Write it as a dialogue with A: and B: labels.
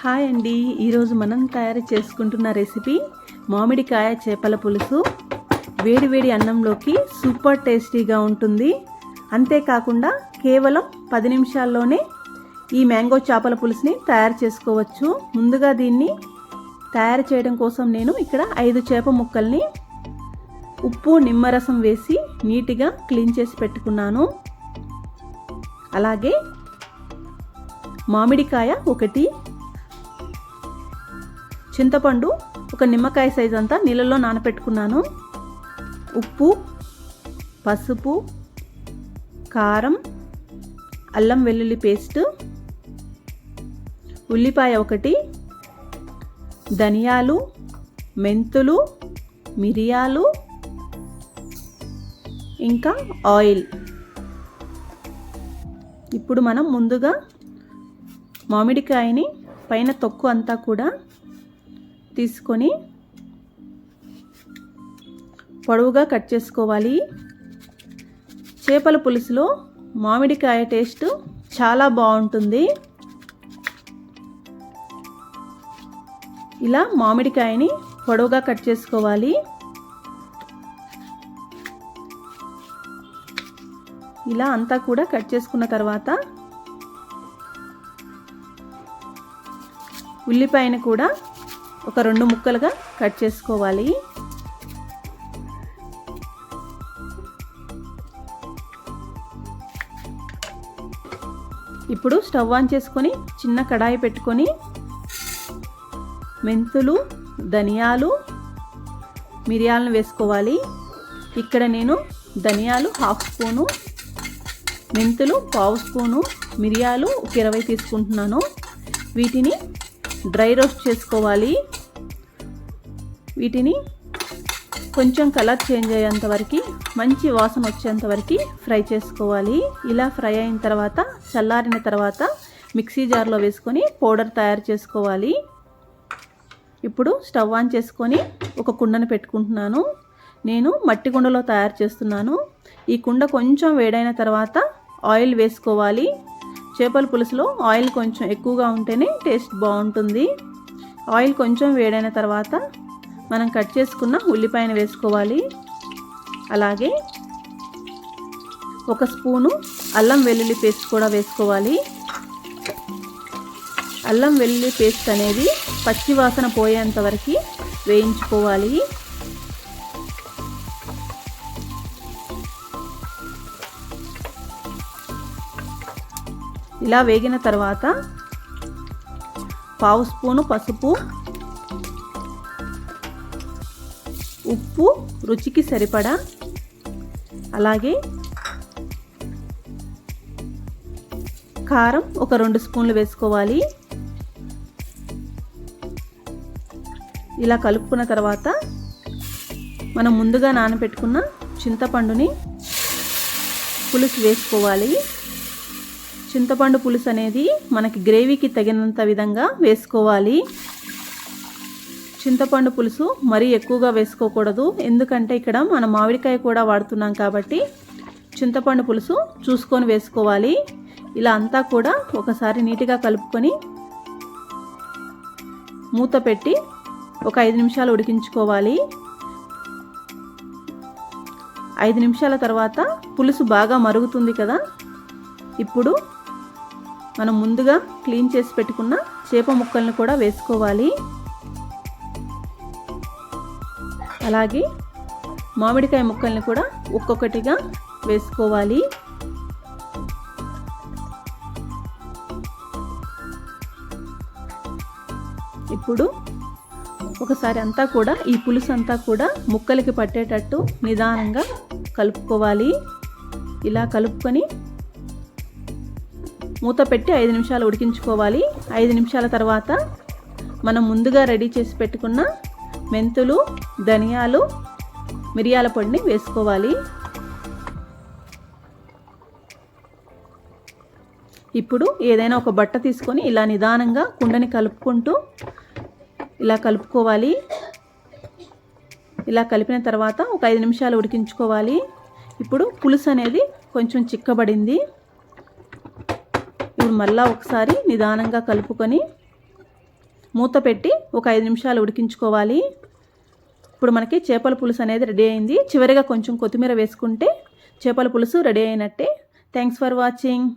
A: Hi అండి. ఈరోజు మనం తయారు చేసుకుంటున్న రెసిపీ మామిడికాయ చేపల పులుసు. వేడివేడి అన్నంలోకి సూపర్ టేస్టీగా ఉంటుంది. అంతేకాకుండా కేవలం పది నిమిషాల్లోనే ఈ మ్యాంగో చేపల పులుసుని తయారు చేసుకోవచ్చు. ముందుగా దీన్ని తయారు చేయడం కోసం నేను ఇక్కడ ఐదు చేప ముక్కల్ని ఉప్పు నిమ్మరసం వేసి నీట్గా క్లీన్ చేసి పెట్టుకున్నాను. అలాగే మామిడికాయ ఒకటి చింతపండు ఒక నిమ్మకాయ సైజ్ అంతా నీళ్ళలో నానపెట్టుకున్నాను. ఉప్పు పసుపు కారం అల్లం వెల్లుల్లి పేస్ట్ ఉల్లిపాయ ఒకటి ధనియాలు మెంతులు మిరియాలు ఇంకా ఆయిల్. ఇప్పుడు మనం ముందుగా మామిడికాయని పైన తొక్కు అంతా కూడా తీసుకొని పొడవుగా కట్ చేసుకోవాలి. చేపల పులుసులో మామిడికాయ టేస్ట్ చాలా బాగుంటుంది. ఇలా మామిడికాయని పొడవుగా కట్ చేసుకోవాలి. ఇలా అంతా కూడా కట్ చేసుకున్న తర్వాత ఉల్లిపాయను కూడా ఒక రెండు ముక్కలుగా కట్ చేసుకోవాలి. ఇప్పుడు స్టవ్ ఆన్ చేసుకొని చిన్న కడాయి పెట్టుకొని మెంతులు ధనియాలు మిరియాలను వేసుకోవాలి. ఇక్కడ నేను ధనియాలు హాఫ్ స్పూను మెంతులు పావు స్పూను మిరియాలు ఒక ఇరవై తీసుకుంటున్నాను. వీటిని డ్రై రోస్ట్ చేసుకోవాలి. వీటిని కొంచెం కలర్ చేంజ్ అయ్యేంత వరకు మంచి వాసన వచ్చేంత వరకు ఫ్రై చేసుకోవాలి. ఇలా ఫ్రై అయిన తర్వాత చల్లారిన తర్వాత మిక్సీ జార్లో వేసుకొని పౌడర్ తయారు చేసుకోవాలి. ఇప్పుడు స్టవ్ ఆన్ చేసుకొని ఒక కుండను పెట్టుకుంటున్నాను. నేను మట్టి కుండలో తయారు చేస్తున్నాను. ఈ కుండ కొంచెం వేడైన తర్వాత ఆయిల్ వేసుకోవాలి. చేపల పులుసులో ఆయిల్ కొంచెం ఎక్కువగా ఉంటేనే టేస్ట్ బాగుంటుంది. ఆయిల్ కొంచెం వేడైన తర్వాత మనం కట్ చేసుకున్న ఉల్లిపాయను వేసుకోవాలి. అలాగే ఒక స్పూను అల్లం వెల్లుల్లి పేస్ట్ కూడా వేసుకోవాలి. అల్లం వెల్లుల్లి పేస్ట్ అనేది పచ్చి వాసన పోయేంత వరకు వేయించుకోవాలి. ఇలా వేగిన తర్వాత పావు స్పూను పసుపు ఉప్పు రుచికి సరిపడా అలాగే కారం ఒక రెండు స్పూన్లు వేసుకోవాలి. ఇలా కలుపుకున్న తర్వాత మనం ముందుగా నానబెట్టుకున్న చింతపండుని పులుసు వేసుకోవాలి. చింతపండు పులుసు అనేది మనకి గ్రేవీకి తగినంత విధంగా వేసుకోవాలి. చింతపండు పులుసు మరీ ఎక్కువగా వేసుకోకూడదు. ఎందుకంటే ఇక్కడ మనం మామిడికాయ కూడా వాడుతున్నాం కాబట్టి చింతపండు పులుసు చూసుకొని వేసుకోవాలి. ఇలా అంతా కూడా ఒకసారి నీట్గా కలుపుకొని మూత పెట్టి ఒక ఐదు నిమిషాలు ఉడికించుకోవాలి. ఐదు నిమిషాల తర్వాత పులుసు బాగా మరుగుతుంది కదా. ఇప్పుడు మనం ముందుగా క్లీన్ చేసి పెట్టుకున్న చేప ముక్కల్ని కూడా వేసుకోవాలి. అలాగే మామిడికాయ ముక్కల్ని కూడా ఒక్కొక్కటిగా వేసుకోవాలి. ఇప్పుడు ఒకసారి అంతా కూడా ఈ పులుసు అంతా కూడా ముక్కలకి పట్టేటట్టు నిదానంగా కలుపుకోవాలి. ఇలా కలుపుకొని మూత పెట్టి ఐదు నిమిషాలు ఉడికించుకోవాలి. ఐదు నిమిషాల తర్వాత మనం ముందుగా రెడీ చేసి పెట్టుకున్న మెంతులు ధనియాలు మిరియాల పొడిని వేసుకోవాలి. ఇప్పుడు ఏదైనా ఒక బట్ట తీసుకొని ఇలా నిదానంగా కుండని కలుపుకుంటూ ఇలా కలుపుకోవాలి. ఇలా కలిపిన తర్వాత ఒక ఐదు నిమిషాలు ఉడికించుకోవాలి. ఇప్పుడు పులుసు అనేది కొంచెం చిక్కబడింది. ఇప్పుడు మళ్ళా ఒకసారి నిదానంగా కలుపుకొని మూత పెట్టి ఒక ఐదు నిమిషాలు ఉడికించుకోవాలి. ఇప్పుడు మనకి చేపల పులుసు అనేది రెడీ అయింది. చివరిగా కొంచెం కొత్తిమీర వేసుకుంటే చేపల పులుసు రెడీ అయినట్టే. Thanks for watching